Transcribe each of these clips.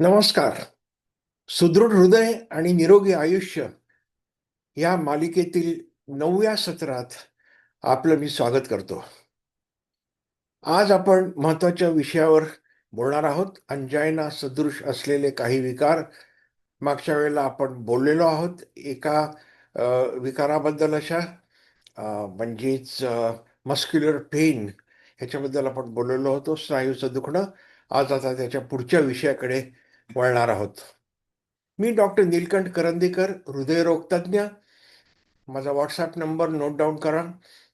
नमस्कार. सुदृढ हृदय आणि निरोगी आयुष्य या मालिकेतील नवव्या सत्रात आपलं मी स्वागत करतो. आज आपण महत्त्वाच्या विषयावर बोलणार आहोत. अंजायना सदृश असलेले काही विकार मागच्या वेळेला आपण बोललेलो आहोत. एका विकाराबद्दल अशा म्हणजेच मस्क्युलर पेन ह्याच्याबद्दल आपण बोललेलो होतो. स्नायूचं दुखणं. आज आता त्याच्या पुढच्या विषयाकडे वळणार आहोत मी डॉक्टर नीलकंठ करंदीकर हृदयरोग तज्ज्ञ. माझा व्हॉट्सॲप नंबर नोट डाऊन करा.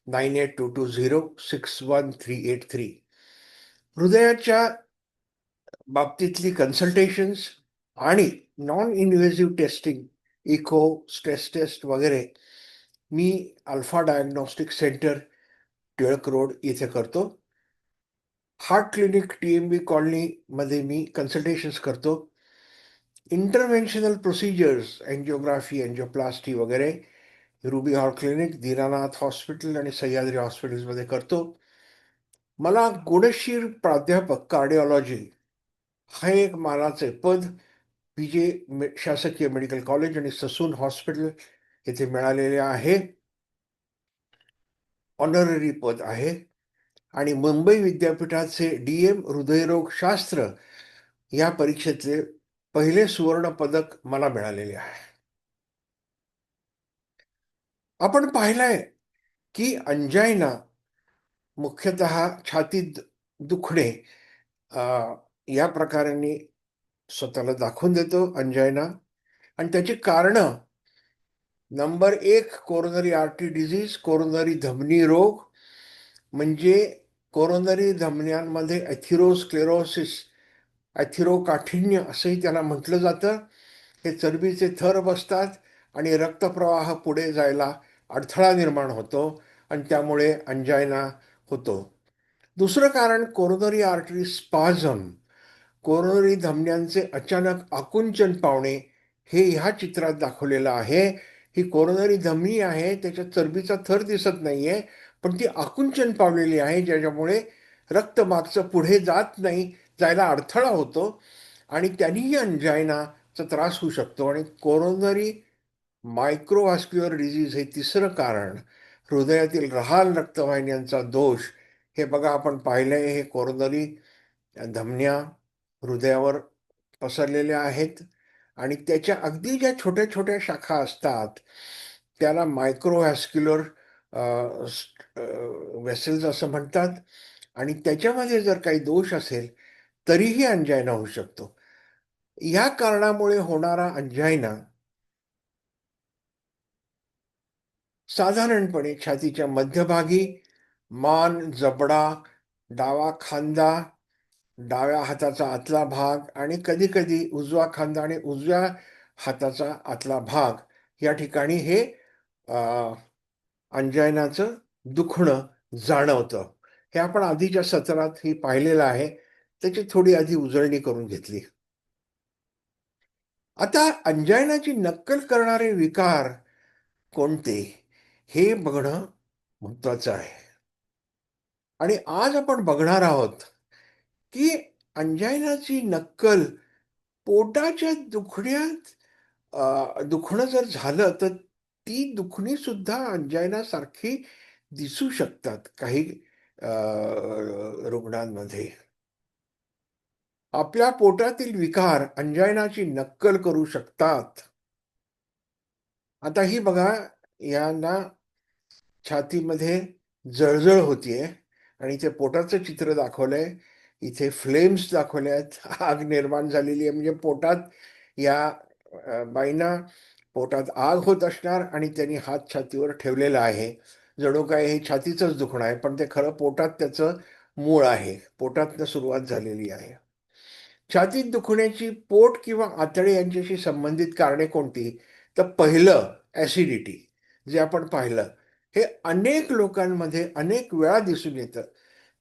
Nine eight two two zero six one three eight three हृदयाच्या बाबतीतली कन्सल्टेशन्स आणि non invasive testing echo stress test वगैरे मी Alpha Diagnostic Centre Tilak Road इथे करतो. Heart clinic T M B कॉलनीमध्ये मी consultations करतो. इंटरव्हेन्शनल प्रोसिजर्स एन्जिओग्राफी एन्जिओप्लास्टी वगैरे Ruby Hall Clinic Dinanath hospital आणि सह्याद्री हॉस्पिटल्समध्ये करतो. मला गुणशीर प्राध्यापक कार्डिओलॉजी हा एक मानाचे पद पी जे मे शासकीय मेडिकल कॉलेज आणि ससून हॉस्पिटल येथे मिळालेले आहे. ऑनररी पद आहे. आणि मुंबई विद्यापीठाचे डी एम हृदयरोगशास्त्र या परीक्षेतले पहिले सुवर्ण पदक मला मिळालेले आहे. आपण पाहिलंय की अंजायना मुख्यतः छातीत दुखणे या प्रकाराने स्वतःला दाखवून देतो अंजायना आणि त्याची कारणं नंबर एक कोरोनरी आर्टी डिझीज कोरोनरी धमनी रोग म्हणजे कोरोनरी धमन्यांमध्ये ॲथिरोस्क्लेरोसिस ॲथिरोकाठिन्य असंही त्याला म्हटलं जातं. हे चरबीचे थर बसतात आणि रक्तप्रवाह पुढे जायला अडथळा निर्माण होतो आणि त्यामुळे अंजायना होतो. दुसरं कारण कोरोनरी आर्टरी स्पाझम कोरोनरी धमन्यांचे अचानक आकुंचन पावणे हे ह्या चित्रात दाखवलेलं आहे. ही कोरोनरी धमनी आहे त्याच्यात चरबीचा थर दिसत नाही आहे पण ती आकुंचन पावलेली आहे ज्याच्यामुळे रक्त मागचं पुढे जात नाही जायला अडथळा होतो आणि त्यांनीही अंजायनाचा त्रास होऊ शकतो. आणि कोरोनरी मायक्रोव्हास्क्युलर डिझीज हे तिसरं कारण. हृदयातील रहाल रक्तवाहिन्यांचा दोष. हे बघा आपण पाहिलंय हे कोरोनरी धमन्या हृदयावर पसरलेल्या आहेत. आणि त्याच्या अगदी ज्या छोट्या छोट्या शाखा असतात त्याला मायक्रोव्हॅस्क्युलर वेसेल्स असं म्हणतात. आणि त्याच्यामध्ये जर काही दोष असेल तरीही अंजायना होऊ शकतो. या कारणामुळे होणारा अंजायना साधारणपणे छातीच्या मध्यभागी मान जबडा डावा खांदा डाव्या हाताचा आतला भाग आणि कधीकधी उजवा खांदा आणि उजव्या हाताचा आतला भाग या ठिकाणी हे अंजायनाचं दुखणं जाणवतं. हे आपण आधीच्या सत्रात ही पाहिलेलं आहे. त्याची थोडी आधी उजळणी करून घेतली. आता अंजायनाची नक्कल करणारे विकार कोणते? हे बघणं महत्वाचं आहे. आणि आज आपण बघणार आहोत की अंजायनाची नक्कल पोटाच्या दुखण्यात दुखणं जर झालं तर ती दुखणी सुद्धा अंजायना सारखी दिसू शकतात काही रुग्णांमध्ये. आपल्या पोटातील विकार अंजायनाची नक्कल करू शकतात. आता ही बघा यांना छातीमध्ये जळजळ होतीये आणि ते पोटाचं चित्र दाखवलंय. इथे फ्लेम्स दाखवले आहेत आग निर्माण झालेली आहे. म्हणजे पोटात या बाईंना पोटात आग होत असणार आणि त्यांनी हात छातीवर ठेवलेला आहे. जणू काय हे छातीचंच दुखणं आहे पण ते खरं पोटात त्याचं मूळ आहे. पोटातनं सुरुवात झालेली आहे. छातीत दुखण्याची पोट किंवा आतडे यांच्याशी संबंधित कारणे कोणती? तर पहिलं ॲसिडिटी जे आपण पाहिलं हे अनेक लोकांमध्ये अनेक वेळा दिसून येतं.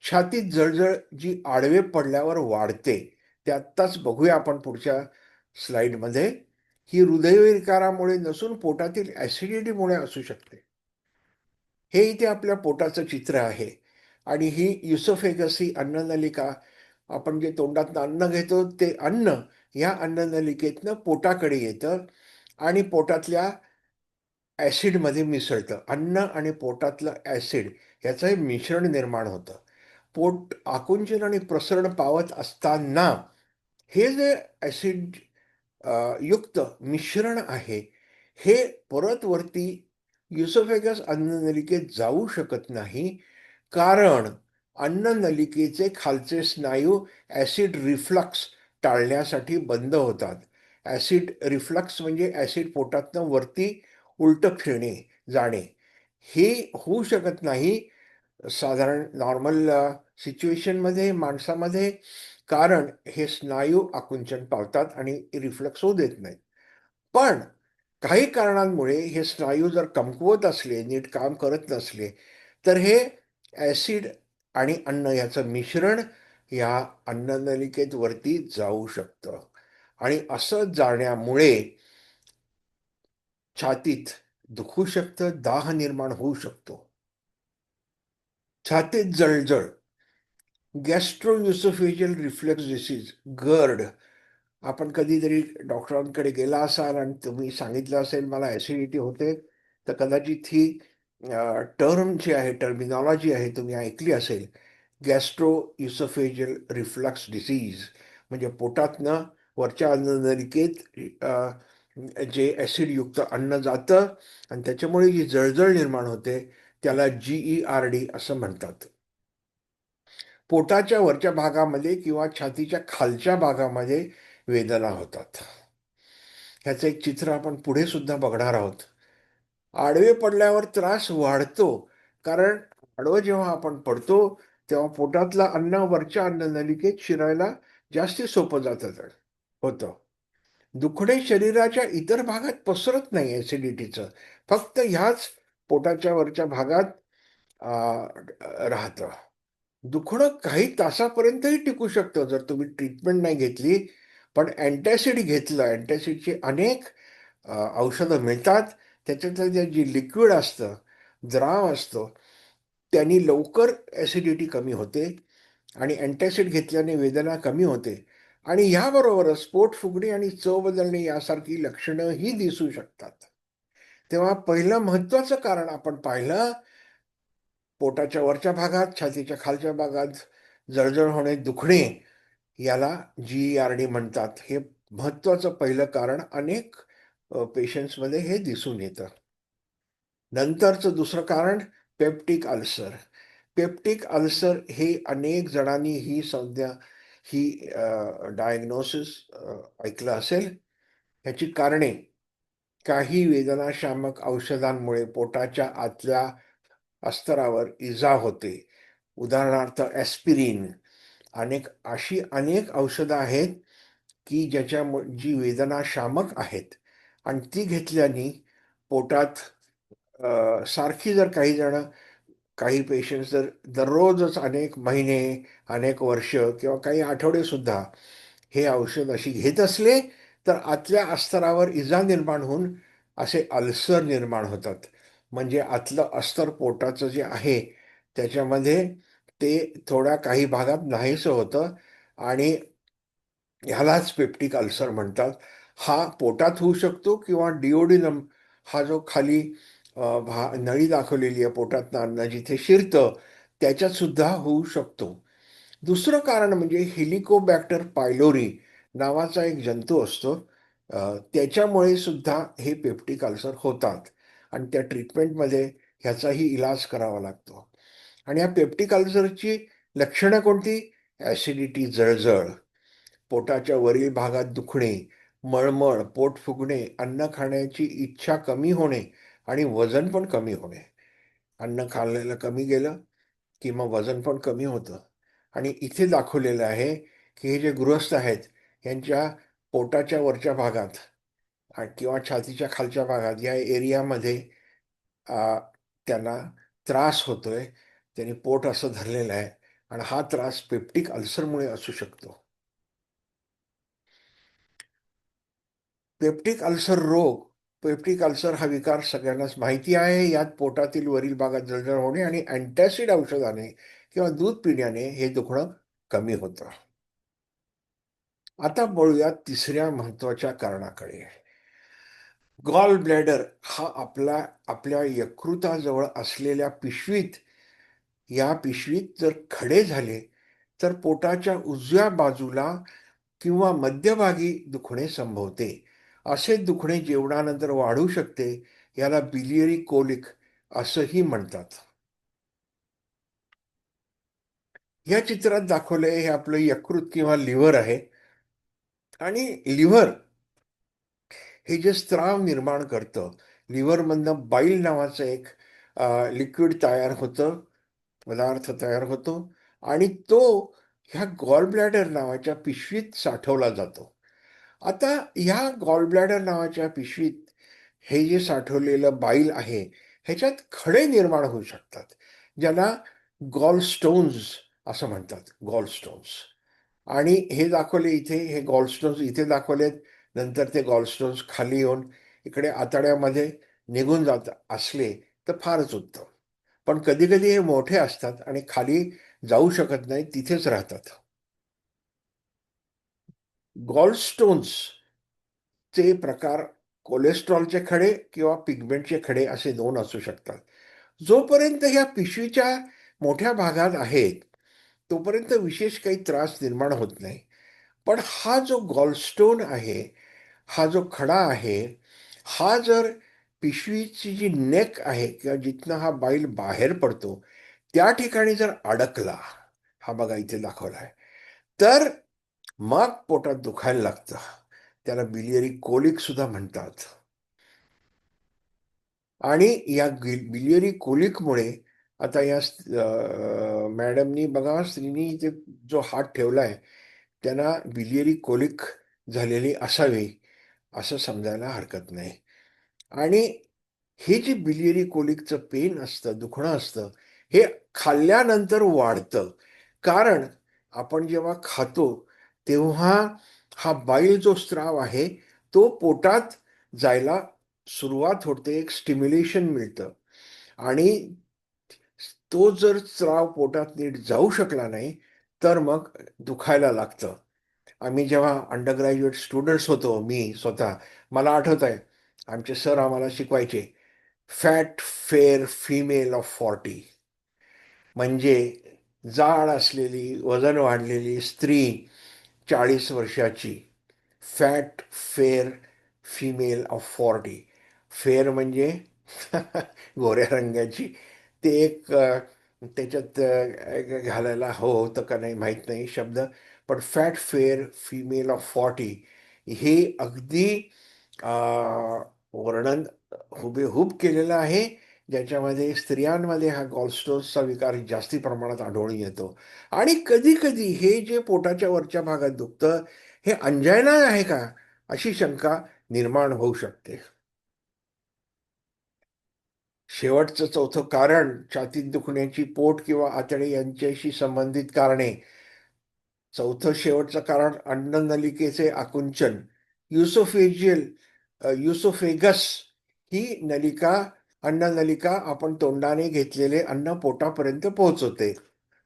छातीत जळजळ जी आडवे पडल्यावर वाढते ते आत्ताच बघूया आपण पुढच्या स्लाईडमध्ये ही हृदयविकारामुळे नसून पोटातील ॲसिडिटीमुळे असू शकते. हे इथे आपल्या पोटाचं चित्र आहे. आणि ही युसोफेगस ही अन्ननलिका आपण जे तोंडातनं अन्न घेतो ते अन्न या अन्ननलिकेतनं पोटाकडे येतं आणि पोटातल्या ॲसिडमध्ये मिसळतं. अन्न आणि पोटातलं ॲसिड याचं हे मिश्रण निर्माण होतं. पोट आकुंचन आणि प्रसरण पावत असताना हे जे ॲसिड युक्त मिश्रण आहे. हे परत वरती युसोफेगस अन्ननलिकेत जाऊ शकत नाही. कारण अन्ननलिकेचे खालचे स्नायू ॲसिड रिफ्लक्स टाळण्यासाठी बंद होतात. ॲसिड रिफ्लक्स म्हणजे ॲसिड पोटातनं वरती उलटं फिरणे जाणे. हे होऊ शकत नाही. साधारण नॉर्मल सिच्युएशनमध्ये माणसामध्ये कारण हे स्नायू आकुंचन पावतात आणि रिफ्लक्स होऊ देत नाहीत. पण काही कारणांमुळे हे स्नायू जर कमकुवत असले नीट काम करत नसले तर हे ॲसिड आणि अन्न याचं मिश्रण या अन्ननलिकेत वरती जाऊ शकतं. आणि असं जाण्यामुळे छातीत दुखू शकतं दाह निर्माण होऊ शकतो. छातीत जळजळ गॅस्ट्रोयुसोफेजियल रिफ्लेक्स डिसीज गर्ड आपण कधीतरी डॉक्टरांकडे गेला असाल आणि तुम्ही सांगितलं असेल मला ॲसिडिटी होते. तर कदाचित ही टर्म जी आहे टर्मिनॉलॉजी आहे तुम्ही ऐकली असेल. गॅस्ट्रो युसोफेजियल रिफ्लक्स डिसीज म्हणजे पोटातनं वरच्या अन्ननलिकेत जे ॲसिडयुक्त अन्न जातं आणि त्याच्यामुळे जी जळजळ निर्माण होते त्याला जी ई आर डी असं म्हणतात. पोटाच्या वरच्या भागामध्ये किंवा छातीच्या खालच्या भागामध्ये वेदना होतात. ह्याचं एक चित्र आपण पुढे सुद्धा बघणार आहोत. आडवे पडल्यावर त्रास वाढतो कारण आडवं जेव्हा आपण पडतो तेव्हा पोटातलं अन्न वरच्या अन्न नलिकेत शिरायला जास्ती सोपं जातं होतं. दुखणे शरीराच्या इतर भागात पसरत नाही ॲसिडिटीचं फक्त ह्याच पोटाच्या वरच्या भागात राहतं. दुखणं काही तासापर्यंतही टिकू शकतं. जर तुम्ही ट्रीटमेंट नाही घेतली पण अँटॅसिड घेतलं अँटॅसिडची अनेक औषधं मिळतात. त्याच्यातलं जे लिक्विड असतं द्राव असतो त्यांनी लवकर ॲसिडिटी कमी होते आणि अँटॅसिड घेतल्याने वेदना कमी होते. आणि ह्याबरोबरच पोट फुगणे आणि चव बदलणे यासारखी लक्षणंही दिसू शकतात. तेव्हा पहिलं महत्वाचं कारण आपण पाहिलं पोटाच्या वरच्या भागात छातीच्या खालच्या भागात जळजळ होणे दुखणे याला जी आर डी म्हणतात. हे महत्वाचं पहिलं कारण अनेक पेशंट्समध्ये हे दिसून येतं. नंतरचं दुसरं कारण पेप्टिक अल्सर पेप्टिक अल्सर हे अनेक जणांनी ही संज्ञा ही डायग्नोसिस ऐकलं असेल. ह्याची कारणे काही वेदनाशामक औषधांमुळे पोटाच्या आतल्या अस्तरावर इजा होते. उदाहरणार्थ ॲस्पिरिन अनेक अशी अनेक औषधं आहेत की ज्याच्या जी वेदनाशामक आहेत. आणि ती घेतल्याने पोटात सारखी जर काही जण काही पेशंट्स जर दररोजच अनेक महिने अनेक वर्ष किंवा काही आठवडेसुद्धा हे औषध अशी घेत असले तर आतल्या अस्तरावर इजा निर्माण होऊन असे अल्सर निर्माण होतात. म्हणजे आतलं अस्तर पोटाचं जे आहे त्याच्यामध्ये ते थोड्या काही भागात नाहीसं होतं आणि ह्यालाच पेप्टिक अल्सर म्हणतात. हा पोटात होऊ शकतो किंवा डिओडिनम हा जो खाली भा नळी दाखवलेली आहे पोटात अन्न जिथे शिरतं त्याच्यात सुद्धा होऊ शकतो. दुसरं कारण म्हणजे हेलिकोबॅक्टर पायलोरी नावाचा एक जंतू असतो. त्याच्यामुळे सुद्धा हे पेप्टिक अल्सर होतात. आणि त्या ट्रीटमेंटमध्ये ह्याचाही इलाज करावा लागतो. आणि या पेप्टिक अल्सरची लक्षणं कोणती? ॲसिडिटी जळजळ पोटाच्या वरील भागात दुखणे मळमळ पोट फुगणे अन्न खाण्याची इच्छा कमी होणे आणि वजन पण कमी होणे. अन्न खाल्लेलं कमी गेलं की मग वजन पण कमी होतं. आणि इथे दाखवलेलं आहे की हे जे गृहस्थ आहेत यांच्या पोटाच्या वरच्या भागात किंवा छातीच्या खालच्या भागात या एरियामध्ये त्यांना त्रास होतोय. त्यांनी पोट असं धरलेलं आहे आणि हा त्रास पेप्टिक अल्सरमुळे असू शकतो. पेप्टिक अल्सर रोग पेप्टिक अल्सर हा विकार सगळ्यांनाच माहिती आहे. यात पोटातील वरील भागात जळजळ होणे आणि अँटॅसिड औषधाने किंवा दूध पिण्याने हे दुखणं कमी होतं. आता बोलूया तिसऱ्या महत्त्वाच्या कारणाकडे. गॉल ब्लॅडर हा आपला आपल्या यकृताजवळ असलेल्या पिशवीत या पिशवीत जर खडे झाले तर पोटाच्या उजव्या बाजूला किंवा मध्यभागी दुखणे संभवते. असे दुखणे जेवणानंतर वाढू शकते याला बिलियरी कोलिक असंही म्हणतात. या चित्रात दाखवले हे आपलं यकृत किंवा लिव्हर आहे. आणि लिव्हर हे जे स्त्राव निर्माण करतं लिव्हरमधनं बाईल नावाचं एक लिक्विड तयार होतं पदार्थ तयार होतो आणि तो ह्या गॉल ब्लॅडर नावाच्या पिशवीत साठवला जातो. आता ह्या गॉल ब्लॅडर नावाच्या पिशवीत हे जे साठवलेलं बाईल आहे ह्याच्यात खडे निर्माण होऊ शकतात ज्याला गॉलस्टोन्स असं म्हणतात गॉलस्टोन्स. आणि हे दाखवले इथे हे गॉलस्टोन्स इथे दाखवलेत नंतर ते गॉलस्टोन्स खाली येऊन इकडे आतड्यामध्ये निघून जात असले तर फारच उत्तम. पण कधीकधी हे मोठे असतात आणि खाली जाऊ शकत नाही तिथेच राहतात. गॉलस्टोन्स चे प्रकार कोलेस्ट्रॉलचे खडे किंवा पिगमेंटचे खडे असे दोन असू शकतात. जोपर्यंत ह्या पिशवीच्या मोठ्या भागात आहेत तोपर्यंत विशेष काही त्रास निर्माण होत नाही. पण हा जो गॉलस्टोन आहे हा जो खडा आहे हा जर पिशवीची जी नेक आहे किंवा जिथनं हा बाईल बाहेर पडतो त्या ठिकाणी जर अडकला हा बघा इथे दाखवला आहे तर मग पोटात दुखायला लागतं. त्याला बिलियरी कोलिक सुद्धा म्हणतात. आणि या बिलियरी कोलिकमुळे आता या मॅडमनी बघा स्त्रीनी इथे जो हात ठेवला आहे त्यांना बिलियरी कोलिक झालेली असावी. असं समजायला हरकत नाही. आणि हे जे बिलियरी कोलिकचं पेन असतं दुखणं असतं हे खाल्ल्यानंतर वाढतं. कारण आपण जेव्हा खातो तेव्हा हा बाईल जो स्त्राव आहे तो पोटात जायला सुरुवात होते एक स्टिम्युलेशन मिळतं. आणि तो जर स्त्राव पोटात नीट जाऊ शकला नाही तर मग दुखायला लागतं. आम्ही जेव्हा अंडर ग्रॅज्युएट स्टुडंट्स होतो मी स्वतः मला आठवत आहे आमचे सर आम्हाला शिकवायचे fat fair female of forty म्हणजे जाड असलेली वजन वाढलेली स्त्री चाळीस वर्षाची fat fair female of forty fair म्हणजे गोऱ्या रंगाची. ते एक त्याच्यात घालायला हो होतं का नाही माहीत नाही शब्द. पण fat fair female of forty हे अगदी वर्णन हुबेहूब केलेलं आहे. ज्याच्यामध्ये स्त्रियांमध्ये हा गॉलस्टोन्सचा विकार जास्ती प्रमाणात आढळून येतो. आणि कधी कधी हे जे पोटाच्या वरच्या भागात दुखतं हे अंजायना आहे का? अशी शंका निर्माण होऊ शकते. शेवटचं चौथं कारण छातीत दुखण्याची पोट किंवा आतडे यांच्याशी संबंधित कारणे. चौथं शेवटचं कारण अन्ननलिकेचे आकुंचन. युसोफेजियल युसोफेगस ही नलिका अन्ननलिका आपण तोंडाने घेतलेले अन्न पोटापर्यंत पोहोचवते.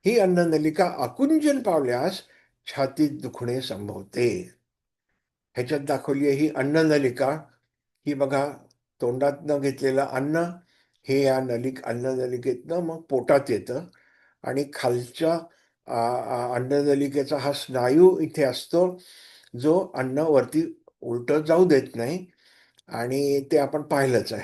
ही अन्ननलिका आकुंचन पावल्यास छातीत दुखणे संभवते. ह्याच्यात दाखवली आहे ही अन्ननलिका ही बघा तोंडात न घेतलेलं अन्न हे या नलिक अन्ननलिकेतनं मग पोटात येतं. आणि खालच्या अन्ननलिकेचा हा स्नायू इथे असतो जो अन्न वरती उलट जाऊ देत नाही आणि ते आपण पाहिलंच आहे.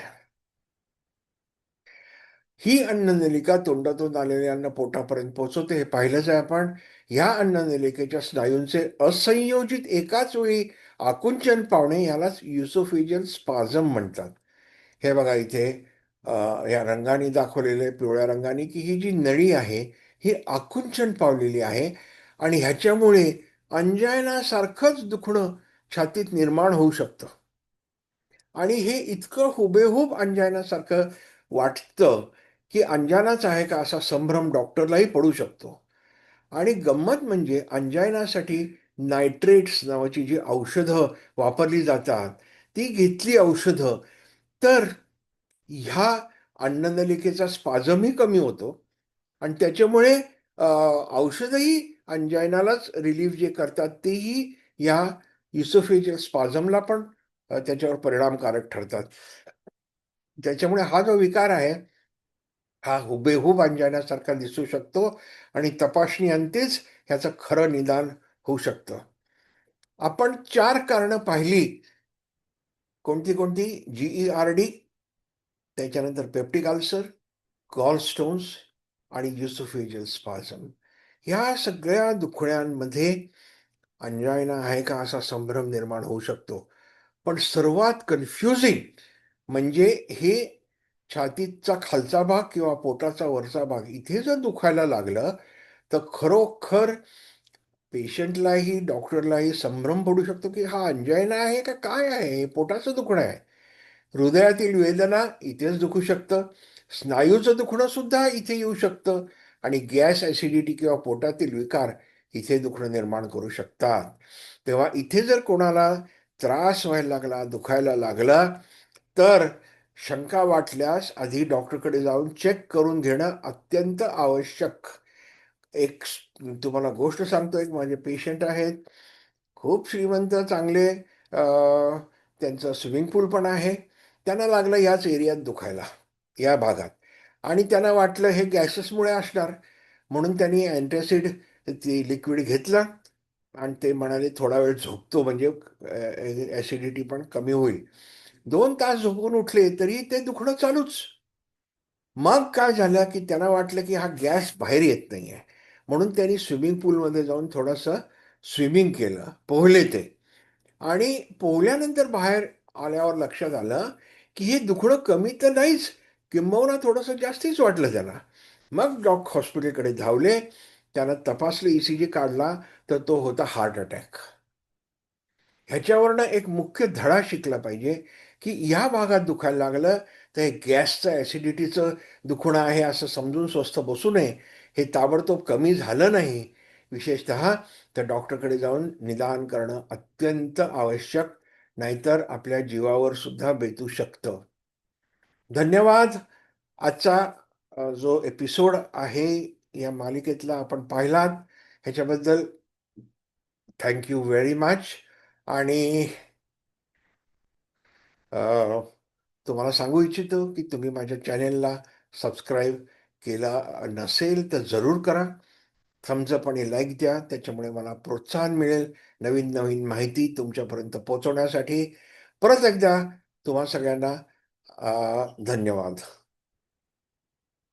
ही अन्ननलिका तोंडातून आलेले अन्न पोटापर्यंत पोहोचवते हे पाहिलंच आहे आपण. ह्या अन्ननलिकेच्या स्नायूंचे असंयोजित एकाच वेळी आकुंचन पावणे यालाच युसोफिजियल स्पाझम म्हणतात. हे बघा इथे या रंगाने दाखवलेले पिवळ्या रंगाने की ही जी नळी आहे ही आकुंचन पावलेली आहे आणि ह्याच्यामुळे अंजायनासारखंच दुखणं छातीत निर्माण होऊ शकतं. आणि हे इतकं हुबेहूब अंजायनासारखं वाटतं की अंजानाच आहे का असा संभ्रम डॉक्टरलाही पडू शकतो. आणि गंमत म्हणजे अंजायनासाठी नायट्रेट्स नावाची जी औषधं वापरली जातात ती घेतली औषधं तर ह्या अन्ननलिकेचा स्पाझमही कमी होतो. आणि त्याच्यामुळे औषधही अंजायनालाच रिलीफ जे करतात तेही या युसोफेजियल स्पाझमला पण त्याच्यावर परिणामकारक ठरतात. त्याच्यामुळे हा जो विकार आहे हा हुबेहूब अंजाण्यासारखा दिसू शकतो आणि तपासणी अंतीच ह्याचं खरं निदान होऊ शकतं. आपण चार कारणं पाहिली. कोणती कोणती? जीई आर डी त्याच्यानंतर पेप्टिक अल्सर गॉल स्टोन्स आणि युसोफेजियल स्पाझम ह्या सगळ्या दुखण्यांमध्ये अंजायना आहे का असा संभ्रम निर्माण होऊ शकतो. पण सर्वात कन्फ्युजिंग म्हणजे हे छातीचा खालचा भाग किंवा पोटाचा वरचा भाग इथे जर दुखायला लागलं तर खरोखर पेशंटलाही डॉक्टरलाही संभ्रम पडू शकतो की हा अंजायना आहे का काय आहे? हे पोटाचं दुखणं आहे. हृदयातील वेदना इथेच दुखू शकतं. स्नायूचं दुखणं सुद्धा इथे येऊ शकतं. आणि गॅस ॲसिडिटी किंवा पोटातील विकार इथे दुखणं निर्माण करू शकतात. तेव्हा इथे जर कोणाला त्रास व्हायला लागला दुखायला लागला तर शंका वाटल्यास आधी डॉक्टरकडे जाऊन चेक करून घेणं अत्यंत आवश्यक. एक तुम्हाला गोष्ट सांगतो एक माझे पेशंट आहेत. खूप श्रीमंत चांगले त्यांचं स्विमिंग पूल पण आहे. त्यांना लागलं याच एरियात दुखायला. या भागात. आणि त्यांना वाटलं हे गॅसेसमुळे असणार. म्हणून त्यांनी अँटॅसिड ती लिक्विड घेतलं. आणि ते म्हणाले थोडा वेळ झोपतो म्हणजे ॲसिडिटी पण कमी होईल. दोन तास झोपून उठले तरी ते दुखणं चालूच. मग काय झालं की त्यांना वाटलं की हा गॅस बाहेर येत नाही आहे म्हणून त्यांनी स्विमिंग पूलमध्ये जाऊन थोडंसं स्विमिंग केलं पोहले ते. आणि पोहल्यानंतर बाहेर आल्यावर लक्षात आलं की हे दुखणं कमी तर नाहीच किंबहुना थोडंसं जास्तीच वाटलं त्याला. मग डॉक हॉस्पिटलकडे धावले. त्यानं तपासले ई सी जी काढला तर तो होता हार्ट अटॅक. ह्याच्यावरनं एक मुख्य धडा शिकला पाहिजे की ह्या भागात दुखायला लागलं तर हे गॅसचं ॲसिडिटीचं दुखणं आहे असं समजून स्वस्थ बसू नये. हे ताबडतोब कमी झालं नाही. विशेषत तर डॉक्टरकडे जाऊन निदान करणं अत्यंत आवश्यक नाहीतर आपल्या जीवावर सुद्धा बेतू शकतं. धन्यवाद. आजचा जो एपिसोड आहे या मालिकेतला आपण पाहिलात ह्याच्याबद्दल थँक्यू व्हेरी मच आणि तुम्हाला सांगू इच्छितो की तुम्ही माझ्या चॅनेलला सबस्क्राईब केला नसेल तर जरूर करा. थम्सअप आणि लाईक द्या त्याच्यामुळे मला प्रोत्साहन मिळेल नवीन नवीन माहिती तुमच्यापर्यंत पोहोचवण्यासाठी. परत एकदा तुम्हा सगळ्यांना धन्यवाद.